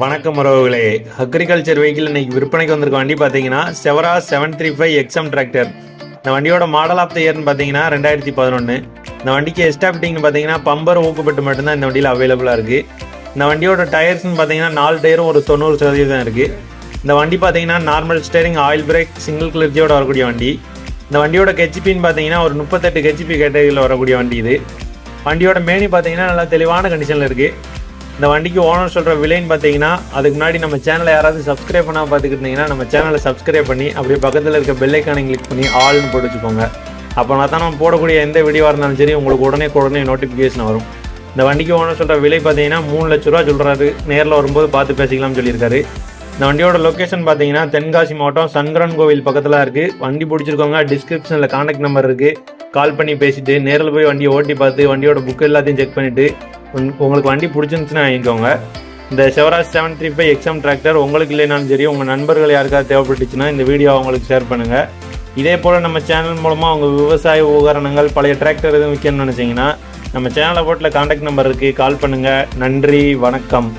வணக்கம் உறவுகளே. Agriculture vehicle இன்னைக்கு விற்பனைக்கு வந்திருக்க வண்டி பார்த்தீங்கன்னா Swaraj seven three five XM tractor இந்த வண்டியோட மாடல் ஆஃப் த இயர்னு பார்த்தீங்கன்னா ரெண்டாயிரத்தி பதினொன்று இந்த வண்டிக்கு எஸ்டாப்டிங்னு பார்த்தீங்கன்னா பம்பர் ஊக்குப்பட்டு மட்டும்தான் இந்த வண்டியில் அவைலபிளாக இருக்குது இந்த வண்டியோட டயர்ஸ்னு பார்த்தீங்கன்னா நாலு டயரும் ஒரு தொண்ணூறு சதவீதம் இருக்குது இந்த வண்டி பார்த்தீங்கன்னா normal steering oil brake single கிளர்ச்சியோட வரக்கூடிய வண்டி. இந்த வண்டியோட கெச்சிபின்னு பார்த்தீங்கன்னா ஒரு முப்பத்தெட்டு கெச்சிபி கேட்டகரியில் வரக்கூடிய வண்டி இது. வண்டியோட மேனி பார்த்தீங்கன்னா நல்லா தெளிவான கண்டிஷனில் இருக்குது இந்த வண்டிக்கு ஓனர் சொல்கிற விலைன்னு பார்த்தீங்கன்னா அதுக்கு முன்னாடி நம்ம சேனலை யாராவது சப்ஸ்கிரைப் பண்ணால் பார்த்துக்கிட்டிங்கன்னா நம்ம சேனலை சப்ஸ்கிரைப் பண்ணி அப்படியே பக்கத்தில் இருக்க பெல்லைக்கானை கிளிக் பண்ணி ஆல்னு போட்டு வச்சுக்கோங்க. அப்போ நான் தான் நம்ம போடக்கூடிய எந்த வீடியோவாக இருந்தாலும் சரி உங்களுக்கு உடனே உடனே நோட்டிஃபிகேஷன் வரும். இந்த வண்டிக்கு ஓனர் சொல்கிற விலை பார்த்தீங்கன்னா மூணு லட்ச ரூபா சொல்கிறாரு நேரில் வரும்போது பார்த்து பேசிக்கலாம்னு சொல்லியிருக்காரு. இந்த வண்டியோட லொக்கேஷன் பார்த்தீங்கன்னா தென்காசி மாவட்டம் சங்கரன் கோவில் பக்கத்தில் இருக்குது வண்டி பிடிச்சிருக்கவங்க டிஸ்கிரிப்ஷனில் கான்டாக்ட் நம்பர் இருக்குது கால் பண்ணி பேசிட்டு நேரில் போய் வண்டியை ஓட்டி பார்த்து வண்டியோட புக் எல்லாத்தையும் செக் பண்ணிவிட்டு உங்களுக்கு வண்டி பிடிச்சிருந்துச்சுன்னா வாங்கிக்கோங்க. இந்த Swaraj seven three five XM tractor உங்களுக்கு இல்லைனாலும் சரி உங்கள் நண்பர்கள் யாருக்காவது தேவைப்பட்டுச்சுன்னா இந்த வீடியோ அவங்களுக்கு ஷேர் பண்ணுங்கள் இதே போல் நம்ம சேனல் மூலமாக உங்கள் விவசாய உபகரணங்கள் பழைய டிராக்டர் எதுவும் விற்கணும்னு நினச்சிங்கன்னா நம்ம சேனலை போட்டில் காண்டாக்ட் நம்பர் இருக்குது கால் பண்ணுங்கள் நன்றி வணக்கம்.